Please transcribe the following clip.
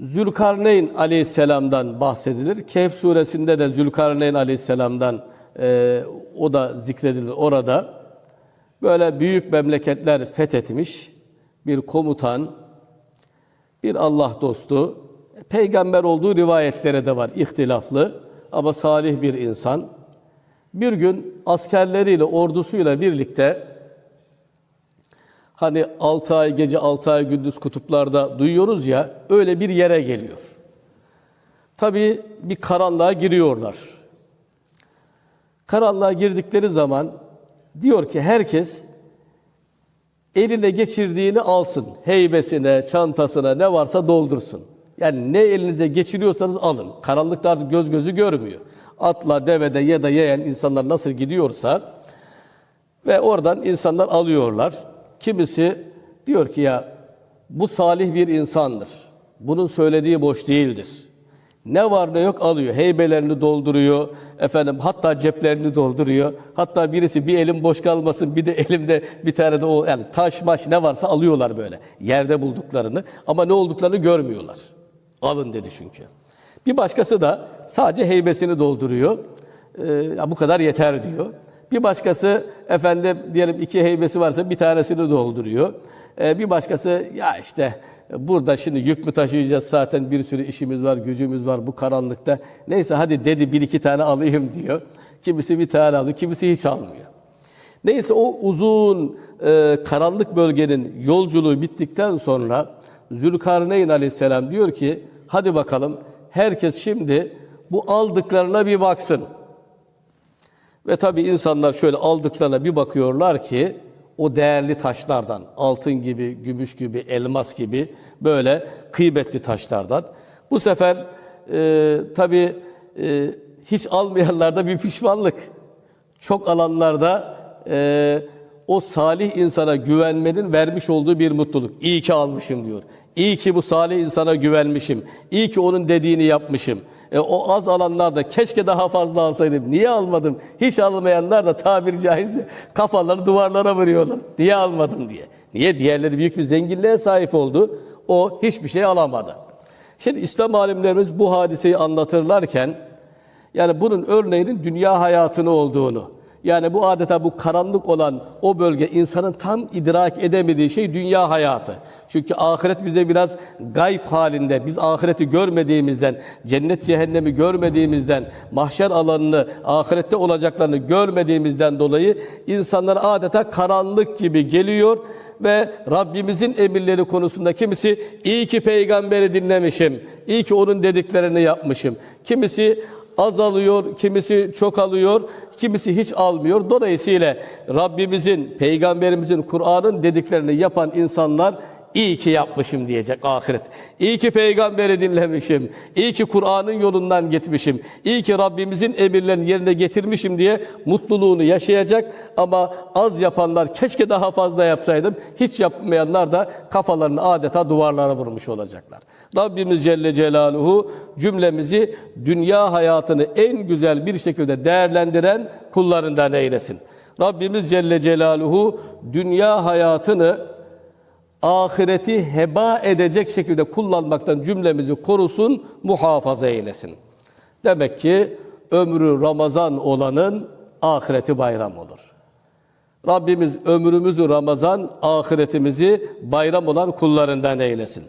Zülkarneyn aleyhisselamdan bahsedilir. Kehf suresinde de Zülkarneyn aleyhisselamdan e, o da zikredilir orada. Böyle büyük memleketler fethetmiş bir komutan, bir Allah dostu, peygamber olduğu rivayetleri de var ihtilaflı ama salih bir insan. Bir gün askerleriyle, ordusuyla birlikte hani 6 ay gece 6 ay gündüz kutuplarda duyuyoruz ya öyle bir yere geliyor. Tabii bir karanlığa giriyorlar. Karanlığa girdikleri zaman diyor ki herkes eline geçirdiğini alsın. Heybesine, çantasına ne varsa doldursun. Yani ne elinize geçiriyorsanız alın. Karanlıkta artık göz gözü görmüyor. Atla, devede ya da yayan insanlar nasıl gidiyorsa ve oradan insanlar alıyorlar. Kimisi diyor ki ya bu salih bir insandır. Bunun söylediği boş değildir. Ne var ne yok alıyor. Heybelerini dolduruyor. Efendim hatta ceplerini dolduruyor. Hatta birisi bir elim boş kalmasın bir de elimde bir tane de o yani taş maş ne varsa alıyorlar böyle. Yerde bulduklarını ama ne olduklarını görmüyorlar. Alın dedi çünkü. Bir başkası da sadece heybesini dolduruyor. Ee, bu kadar yeter diyor. Bir başkası efendim diyelim iki heybesi varsa bir tanesini dolduruyor. Ee, bir başkası ya işte burada şimdi yük mü taşıyacağız zaten bir sürü işimiz var, gücümüz var bu karanlıkta. Neyse hadi dedi bir iki tane alayım diyor. Kimisi bir tane alıyor, kimisi hiç almıyor. Neyse o uzun e, karanlık bölgenin yolculuğu bittikten sonra Zülkarneyn aleyhisselam diyor ki hadi bakalım herkes şimdi bu aldıklarına bir baksın. Ve tabii insanlar şöyle aldıklarına bir bakıyorlar ki o değerli taşlardan, altın gibi, gümüş gibi, elmas gibi böyle kıymetli taşlardan. Bu sefer e, tabii e, hiç almayanlarda bir pişmanlık. Çok alanlarda e, o salih insana güvenmenin vermiş olduğu bir mutluluk. İyi ki almışım diyor. İyi ki bu salih insana güvenmişim. İyi ki onun dediğini yapmışım. E, o az alanlarda keşke daha fazla alsaydım. Niye almadım? Hiç almayanlar da tabiri caizse kafaları duvarlara vuruyorlar. Niye almadım diye. Niye? Diğerleri büyük bir zenginliğe sahip oldu. O hiçbir şey alamadı. Şimdi İslam alimlerimiz bu hadiseyi anlatırlarken yani bunun örneğinin dünya hayatını olduğunu, yani bu adeta bu karanlık olan o bölge insanın tam idrak edemediği şey dünya hayatı. Çünkü ahiret bize biraz gayb halinde, biz ahireti görmediğimizden, cennet cehennemi görmediğimizden, mahşer alanını, ahirette olacaklarını görmediğimizden dolayı insanlar adeta karanlık gibi geliyor ve Rabbimizin emirleri konusunda kimisi iyi ki peygamberi dinlemişim, iyi ki onun dediklerini yapmışım. Kimisi az alıyor, kimisi çok alıyor, kimisi hiç almıyor. Dolayısıyla Rabbimizin, Peygamberimizin, Kur'an'ın dediklerini yapan insanlar iyi ki yapmışım diyecek ahiret. İyi ki peygamberi dinlemişim. İyi ki Kur'an'ın yolundan gitmişim. İyi ki Rabbimizin emirlerini yerine getirmişim diye mutluluğunu yaşayacak. Ama az yapanlar keşke daha fazla yapsaydım. Hiç yapmayanlar da kafalarını adeta duvarlara vurmuş olacaklar. Rabbimiz Celle Celaluhu cümlemizi dünya hayatını en güzel bir şekilde değerlendiren kullarından eylesin. Rabbimiz Celle Celaluhu dünya hayatını ahireti heba edecek şekilde kullanmaktan cümlemizi korusun, muhafaza eylesin. Demek ki ömrü Ramazan olanın ahireti bayram olur. Rabbimiz ömrümüzü Ramazan, ahiretimizi bayram olan kullarından eylesin.